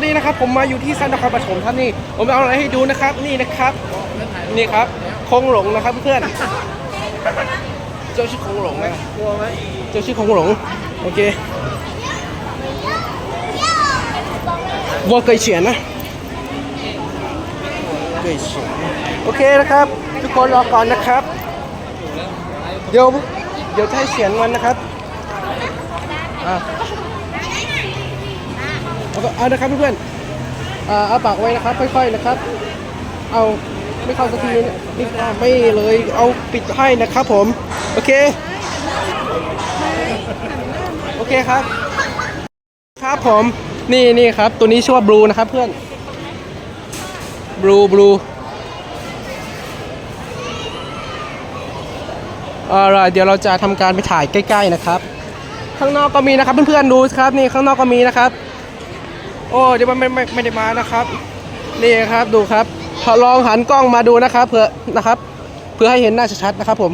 อนนี้นะครับผมมาอยู่ที่ซันนครปฐมครับนี่ผมเอาอะไรให้ดูนะครับนี่นะครับนี่ครับคงหลงนะครับเพื่อนเจ้าชื่อคงหลงนะกลัวไหมเจ้าชื่อคงหลงโอเควัวเคยเฉียนนะเคยเฉียนโอเคนะครับ ทุกคนรอก่อนนะครับ เดี๋ยวเดี๋ยวจะให้เฉียนมันนะครับอะ เอาก็เอานะครับเพื่อนๆอ่าเอาปากไว้นะครับ ค่อย ๆนะครับ เอาไม่เข้าสักทีเนี่ยนี่ไม่เลยเอาปิดให้นะครับ ผม โอเค โอเคครับ ครับผมนี่นี่ครับ ตัวนี้ชื่อว่าบลูนะครับเพื่อนบลูบลูเอาล่ะเดี๋ยวเราจะทำการไปถ่ายใกล้ ๆนะครับ ข้างนอกก็มีนะครับเพื่อนๆดูครับนี่ข้างนอกก็มีนะครับ โอ้เดี๋ยวมันไม่ไม่ไม่ได้มานะครับ นี่ครับดูครับลองหันกล้องมาดูนะครับเพื่อนะครับ เพื่อให้เห็นหน้าชัดๆนะครับผม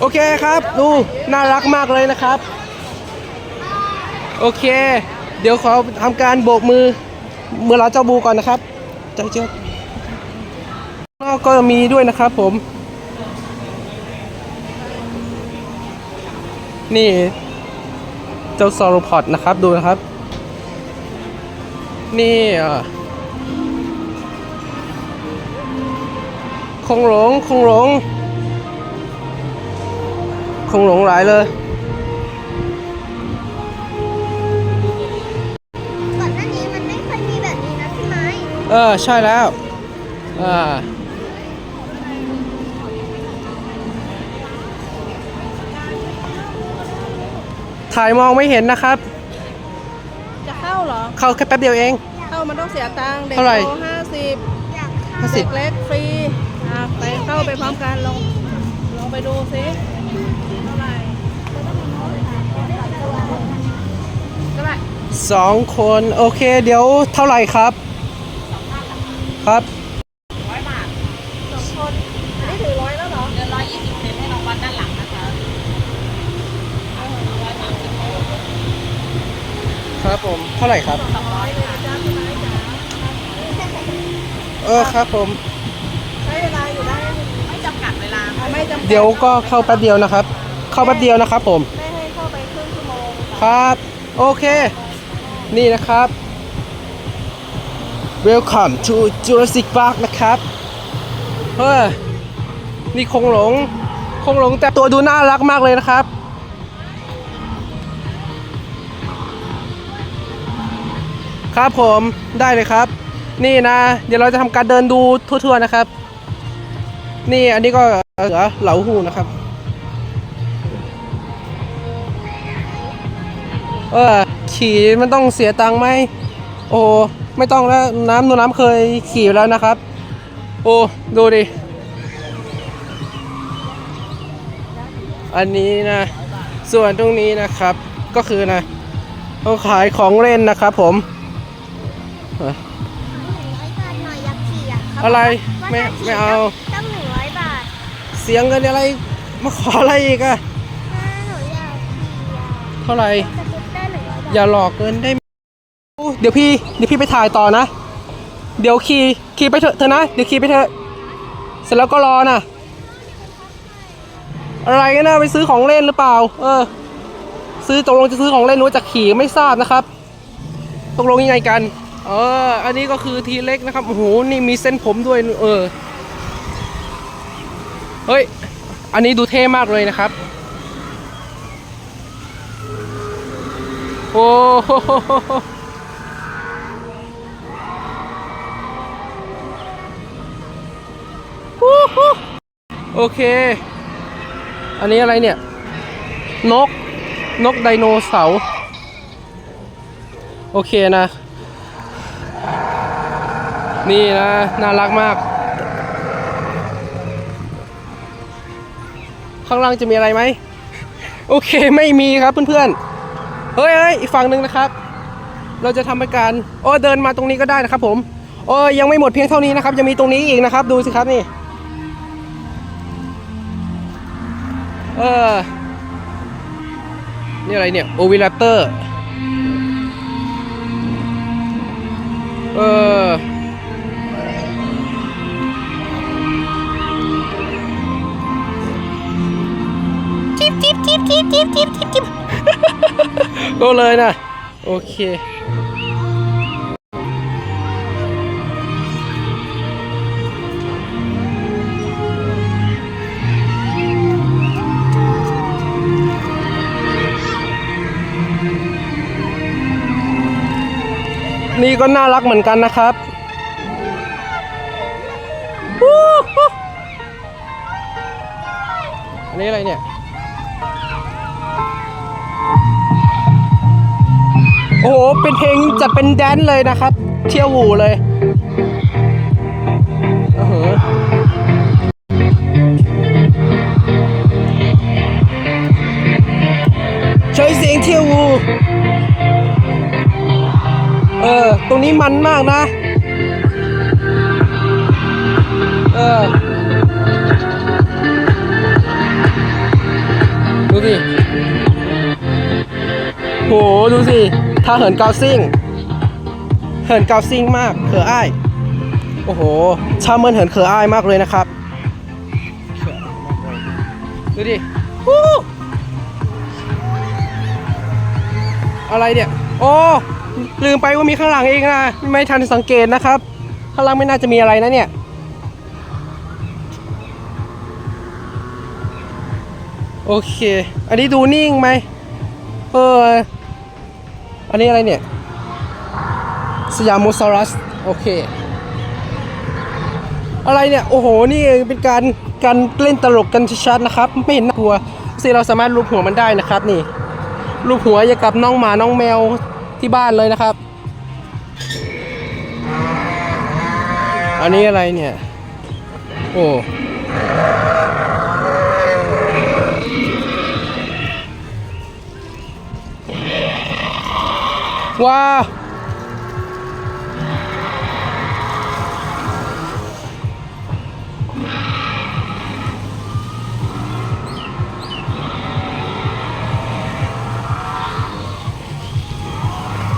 โอเคครับ ดูน่ารักมากเลยนะครับ โอเค เดี๋ยวขอทำการโบกมือเมื่อเราเจ้าบูก่อนนะครับใจเจ้านกก็มีด้วยนะครับผม นี่ เจ้าซอโรพอดนะครับดูนะครับ นี่อะคงหลงคงหลงคงหลงหลายเลยก่อนหน้านี้มันไม่เคยมีแบบนี้นะพี่ไม้เออใช่แล้วอ่าถ่ายมองไม่เห็นนะครับจะ เข้าเหรอเข้าแค่แป๊บเดียวเอง เข้ามันต้องเสียตังค์เด็กเท่าไหร่ โตห้าสิบอยากเข้าห้าสิเด็บกเล็กฟรีอะไปเข้าไปพร้อมกันลองลองไปดูซิเท่าไหร่เท่าไหร่สองคน โอเค เดี๋ยวเท่าไหร่ครับ ครับ สองคนอันนี้ถือร้อยแล้วเหรอ เดือนร้อยยี่สิบเซนให้น้องวัดด้านหลังนะคะ ครับผม เท่าไหร่ครับสองร้อยค่ะจ้าพี่ไม้จ๋าเออครับผม ใช้เวลาอยู่ได้ไม่จำกัดเวลาอะไม่จำกัดเดี๋ยวก็เข้าแป๊บเดียวนะครับ เข้าแป๊บเดียวนะครับผม ไม่ให้เข้าไปครึ่งชั่วโมงครับ โอเค นี่นะครับ Welcome to Jurassic Park นะครับ เฮ้ย นี่คงหลง คงหลงแต่ตัวดูน่ารักมากเลยนะครับ ครับผมได้เลยครับ นี่นะ เดี๋ยวเราจะทำการเดินดูทั่วๆนะครับ นี่อันนี้ก็เหลือเหลาหูนะครับ เออขี่มันต้องเสียตังค์ไหมโอ้ไม่ต้องแล้วน้ำนูน้ำเคยขี่แล้วนะครับ โอ้ดูดิอันนี้นะ ส่วนตรงนี้นะครับก็คือนะเขาขายของเล่นนะครับผม อ่อหนึ่งร้อยบาทหน่อยอยากขี่อะเขาอะไรบอกว่าไม่ถ้ขี่ไม่เอา ต้องหนึ่งร้อยบาท เสียงกันอะไร มาขออะไรอีกอะถ้าหนูอยากขี่อะเท่าไหร่สกูตเตอร์หนึ่งร้อยบาทอย่าหลอกเกินได้ไหมเดี๋ยวพี่เดี๋ยวพี่ไปถ่ายต่อนะ เดี๋ยวขี่ขี่ไปเถอะเธอนะ เดี๋ยวขี่ไปเถอะ เสร็จแล้วก็รอนะอะไรกันนะไปซื้อของเล่นหรือเปล่า เออ ซื้อตกลงจะซื้อของเล่นหรือว่าจะขี่ไม่ทราบนะครับ ตกลงยังไงกัน เออ อันนี้ก็คือทีเล็กนะครับ โอ้โห นี่มีเส้นผมด้วย เออ เฮ้ย อันนี้ดูเท่มากเลยนะครับ โอ้โหโอเค อันนี้อะไรเนี่ย นก นกไดโนเสาร์ โอเคนะ นี่นะ น่ารักมาก ข้างล่างจะมีอะไรไหม โอเคไม่มีครับเพื่อนๆ เฮ้ยเฮ้ยอีกฝั่งหนึ่งนะครับ เราจะทำเป็นการโอ้เดินมาตรงนี้ก็ได้นะครับผม โอ้ยังไม่หมดเพียงเท่านี้นะครับ ยังมีตรงนี้อีกนะครับ ดูสิครับนี่ เออ นี่อะไรเนี่ยโอวิลเตอร์ เออ จิ๊บจิ๊บจิ๊บจิ๊บจิ๊บก็เลยนะ โอเคนี่ก็น่ารักเหมือนกันนะครับ อันนี้อะไรเนี่ย อ้โห เป็นเพลงจะเป็นแดนเลยนะครับ เที่ยวหูเลยโอ้โหใช้เสียงเที่ยวหูเออ ตรงนี้มันมากนะ เออ ดูสิ โห ดูสิ ถ้าเหินเกาซิ่ง เหินเกาซิ่งมากเขออ้าย โอ้โห ชาวเมืองเหินเขออ้ายมากเลยนะครับ ดูดิอะไรเนี่ย โอ้ลืมไปว่ามีข้างหลังเองนะ ไม่ทันสังเกตนะครับ ข้างหลังไม่น่าจะมีอะไรนะเนี่ย โอเค อันนี้ดูนิ่งไหม เออ อันนี้อะไรเนี่ย สยามโมซารัส โอเค อะไรเนี่ย โอ้โห นี่เป็นการการเล่นตลกกันชัดๆนะครับ ไม่เห็นน่ากลัวสิเราสามารถรูปหัวมันได้นะครับนี่ รูปหัวอย่างกับน้องหมา น้องแมวที่บ้านเลยนะครับ อันนี้อะไรเนี่ย โอ้ ว้าว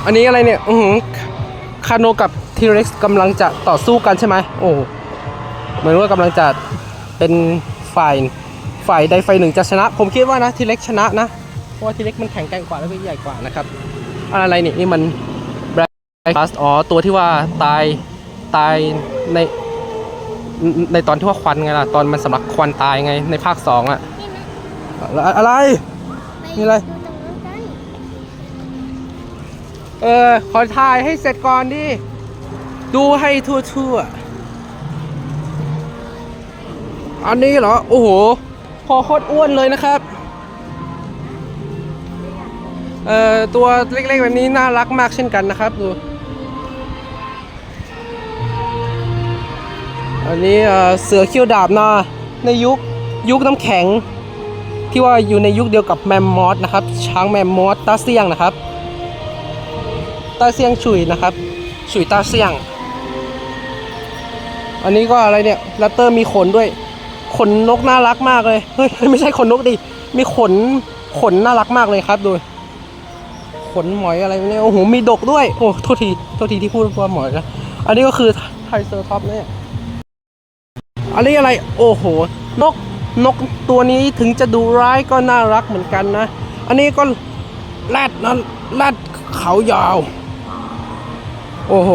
อันนี้อะไรเนี่ยอือหือคาโนกับทีเร็กซ์กำลังจะต่อสู้กันใช่ไหมโอ้เหมือนว่ากำลังจะเป็นฝ่ายฝ่ายใดฝ่ายหนึ่งจะชนะ ผมคิดว่านะทีเล็กชนะนะ เพราะว่าทีเล็กมันแข็งแกร่งกว่าแล้วก็ใหญ่กว่านะครับ อะไรนี่นี่มันแบล็กฟาสอ๋อ ตัวที่ว่าตายตายในในตอนที่ว่าควันไงล่ะ ตอนมันสำลักควันตายไงในภาคสองอะอะไรอะไรนี่อะไรดูตรงนู้นกันเออ ขอถ่ายให้เสร็จก่อนดิ ดูให้ทั่วๆ อันนี้เหรอ โอ้โห พอโคตรอ้วนเลยนะครับ เอ่อตัวเล็กๆแบบนี้น่ารักมากเช่นกันนะครับดูอันนี้เสือเขี้ยวดาบนะในยุคยุคน้ำแข็ง ที่ว่าอยู่ในยุคเดียวกับแมมมอสนะครับ ช้างแมมมอสตาเซียงนะครับตาเซียงฉุยนะครับฉุยตาเซียง อันนี้ก็อะไรเนี่ยแรปเตอร์มีขนด้วย ขนนกน่ารักมากเลยเฮ้ยไม่ใช่ขนนกดิมีขนขนน่ารักมากเลยครับดู ขนหมอยอะไรเนี่ยโอ้โหมีดกด้วย โอ้โทษทีโทษทีที่พูดว่าหมอยนะอันนี้ก็คือไทเซอร์ท็อปเนี่ยอันนี้อะไรโอ้โห นกนกตัวนี้ถึงจะดูร้ายก็น่ารักเหมือนกันนะ อันนี้ก็แรดนะแรดเขายาว โอ้โห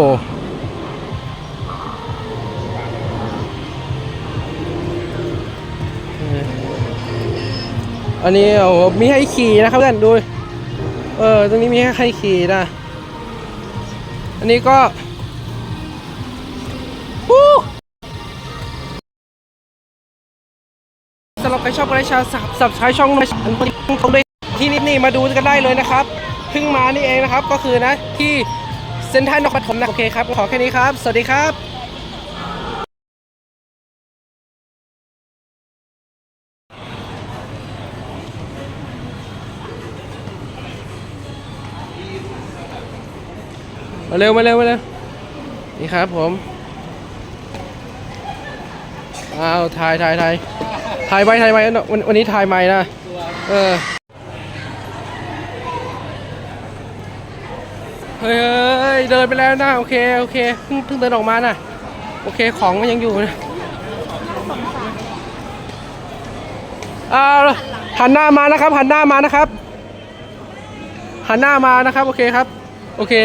อันนี้โอ้โหมีให้ขี่นะครับเพื่อนดู เออ ตรงนี้มีให้ใครขี่นะ อันนี้ก็วู้สำหรับใครชอบก็ได้ชาสับสับใช้ช่องอันนี้ตรงด้วยที่นี่นี่มาดูกันได้เลยนะครับเพิ่งมานี่เองนะครับ ก็คือนะที่เซ็นทรัลนครปฐมนะโอเคครับ ขอแค่นี้ครับ สวัสดีครับ มาเร็วมาเร็วมาเร็วนี่ครับผมอ้าวถ่ายถ่ายถ่ายถ่ายไว้ถ่ายไว้วันวันนี้ถ่ายใหม่นะเออเฮ้ยเดินไปแล้วนะโอเคโอเคเพิ่งเพิ่งเดินออกมานะโอเคของมันยังอยู่นะอ่าหันหน้ามานะครับ หันหน้ามานะครับ หันหน้ามานะครับ โอเคครับ โอเค